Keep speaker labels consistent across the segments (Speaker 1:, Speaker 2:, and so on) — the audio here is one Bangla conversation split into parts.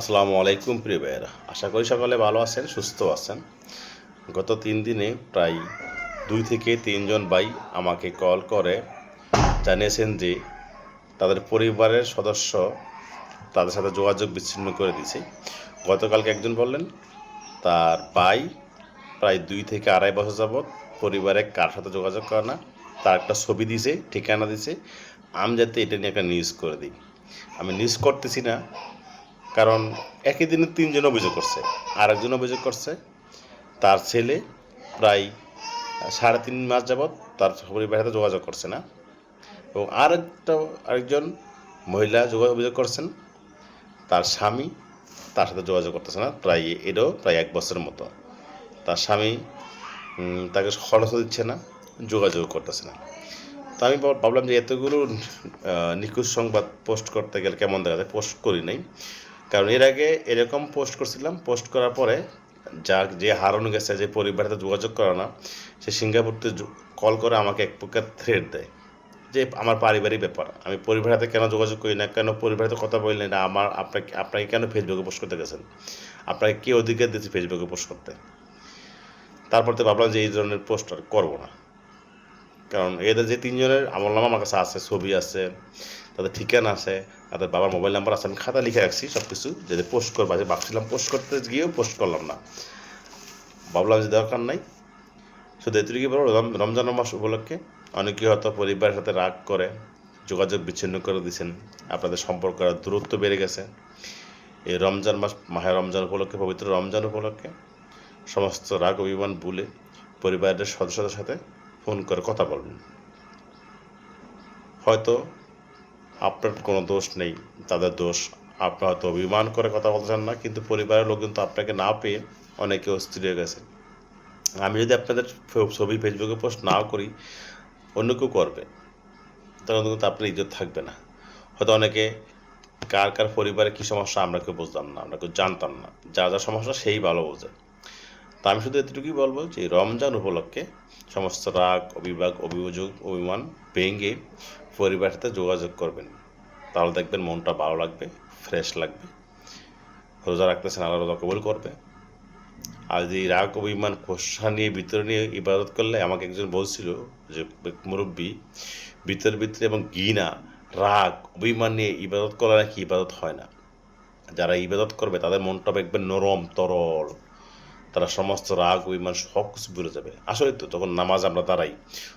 Speaker 1: আসসালামু আলাইকুম, প্রিয় ভাইয়েরা। আশা করি সকালে ভালো আছেন, সুস্থ আছেন। গত তিন দিনে প্রায় দুই থেকে তিনজন ভাই আমাকে কল করে, জানিয়েছেন যে তাদের পরিবারের সদস্য তাদের সাথে যোগাযোগ বিচ্ছিন্ন করে দিয়েছে। গতকালকে একজন বললেন, তার ভাই প্রায় দুই থেকে আড়াই বছর যাবৎ পরিবারে কার সাথে যোগাযোগ করে না। তার একটা ছবি দিছে ঠিকানা দিছে আমি যাতে এটা নিয়ে একটা নিউজ করে দিই। আমি নিউজ করতেছি না কারণ একই দিনে তিনজন অভিযোগ করছে, আরেকজন অভিযোগ করছে, তার ছেলে প্রায় সাড়ে তিন মাস যাবৎ তার পরিবারের সাথে যোগাযোগ করছে না এবং আর আরেকটা, আরেকজন মহিলা যোগাযোগ, অভিযোগ করছেন, তার স্বামী তার সাথে যোগাযোগ করতেছে না, প্রায় এটাও প্রায় এক বছরের মতো। তার স্বামী তাকে খরচ দিচ্ছে না, যোগাযোগ করতেছে না। তো আমি ভাবলাম যে এতগুলো নিখোঁজ সংবাদ পোস্ট করতে গেলে কেমন দেখা যায়? পোস্ট করি নাই। কারণ এর আগে এরকম পোস্ট করছিলাম পোস্ট করার পরে যা যে হারানো গেছে যে পরিবারের সাথে যোগাযোগ করে না, সে সিঙ্গাপুরতে কল করে আমাকে এক প্রকার থ্রেড দেয় যে আমার পারিবারিক ব্যাপার, আমি পরিবারের সাথে কেন যোগাযোগ করি না, কেন পরিবারের কথা বললেন না, আমার আপনাকে আপনাকে কেন ফেসবুকে পোস্ট করতে গেছেন? আপনাকে কে অধিকার দিয়েছে ফেসবুকে পোস্ট করতে? তারপর তো ভাবলাম যে এই ধরনের পোস্ট আর করব না। কারণ এদের যে তিনজনের আমল নামা আমার কাছে আছে, ছবি আছে, তাদের ঠিকানা আছে, তাদের বাবার মোবাইল নাম্বার আছে, আমি খাতা লিখে রাখছি সব কিছু যদি পোস্ট করব, যে ভাবছিলাম পোস্ট করতে গিয়েও পোস্ট করলাম না। ভাবলাম যে দরকার নাই, শুধু এতটুকু বলো রম- রমজান মাস উপলক্ষে অনেকে হয়তো পরিবারের সাথে রাগ করে, যোগাযোগ বিচ্ছিন্ন করে দিয়েছেন, আপনাদের সম্পর্ক দূরত্ব বেড়ে গেছে। এই রমজান মাস, মাহে রমজান উপলক্ষে, পবিত্র রমজান উপলক্ষে সমস্ত রাগ, অভিমান, ভুলে পরিবারের সদস্যদের সাথে ফোন করে কথা বলবেন হয়তো আপনার কোনো দোষ নেই, তাদের দোষ। আপনার হয়তো অভিমান করে কথা বলতে চান না, কিন্তু পরিবারের লোক কিন্তু আপনাকে না পেয়ে অনেকে অস্থির হয়ে গেছে। আমি যদি আপনাদের ছবি ফেসবুকে পোস্ট নাও করি, অন্য কেউ করবে, তখন কিন্তু আপনার ইজ্জত থাকবে না। হয়তো অনেকে কার কার পরিবারে কী সমস্যা আমরা কেউ বুঝতাম না, আমরা কেউ জানতাম না। যা যা সমস্যা সেই ভালো বোঝে। তা আমি শুধু এতটুকুই বলব যে রমজান উপলক্ষে সমস্ত রাগ অভিভাগ অভিযোগ, অভিমান ভেঙে পরিবারের সাথে যোগাযোগ করবেন। তাহলে দেখবেন মনটা ভালো লাগবে ফ্রেশ লাগবে। রোজা রাখতেছেন, আল্লাহ রোজা কবুল করবে। আর যদি রাগ, অভিমান, খোসা নিয়ে, ভিতরে নিয়ে ইবাদত করলে আমাকে একজন বলছিল যে মুরব্বী, ভিতরে ভিতরে এবং গিনা রাগ, অভিমান নিয়ে ইবাদত করা নাকি ইবাদত হয় না। যারা ইবাদত করবে তাদের মনটা দেখবেন নরম, তরল। তারা সমস্ত রাগ অভিমান সব কিছু ভুলে যাবে। আসলে তো যখন নামাজ আমরা দাঁড়াই,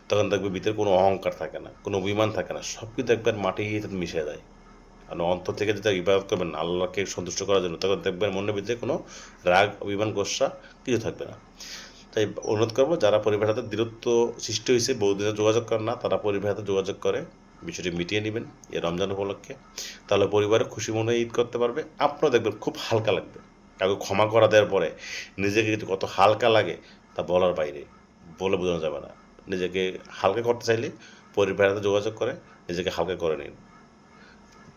Speaker 1: তখন দেখবে ভিতরে কোনো অহংকার থাকে না, কোনো অভিমান থাকে না, সব কিছু দেখবেন মাটি মিশে যায়। আর অন্তর থেকে যদি ইবাদত করবেন, আল্লাহকে সন্তুষ্ট করার জন্য, তখন দেখবেন মনের ভিতরে কোনো রাগ, অভিমান, গোসা কিছু থাকবে না। তাই অনুরোধ করব, যারা পরিবারের সাথে দূরত্ব সৃষ্টি হয়েছে বহুদিনে যোগাযোগ করে না, তারা পরিবারের সাথে যোগাযোগ করে, বিষয়টি মিটিয়ে নেবেন, এই রমজান উপলক্ষে। তাহলে পরিবারে খুশি মনে ঈদ করতে পারবে আপনারও দেখবেন খুব হালকা লাগবে। কাউকে ক্ষমা করা দেওয়ার পরে নিজেকে কিন্তু কত হালকা লাগে তা বলার বাইরে, বলে বোঝানো যাবে না। নিজেকে হালকা করতে চাইলে পরিবারের সাথে যোগাযোগ করে, নিজেকে হালকা করে নিন।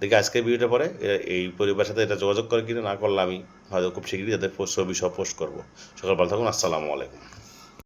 Speaker 1: দেখি আজকের ভিডিওটা পরে এই পরিবারের সাথে এটা যোগাযোগ করে কিনা না করলে আমি হয়তো খুব শীঘ্রই তাদের ছবি সব পোস্ট করব। সকাল ভালো থাকুন, আসসালামু আলাইকুম।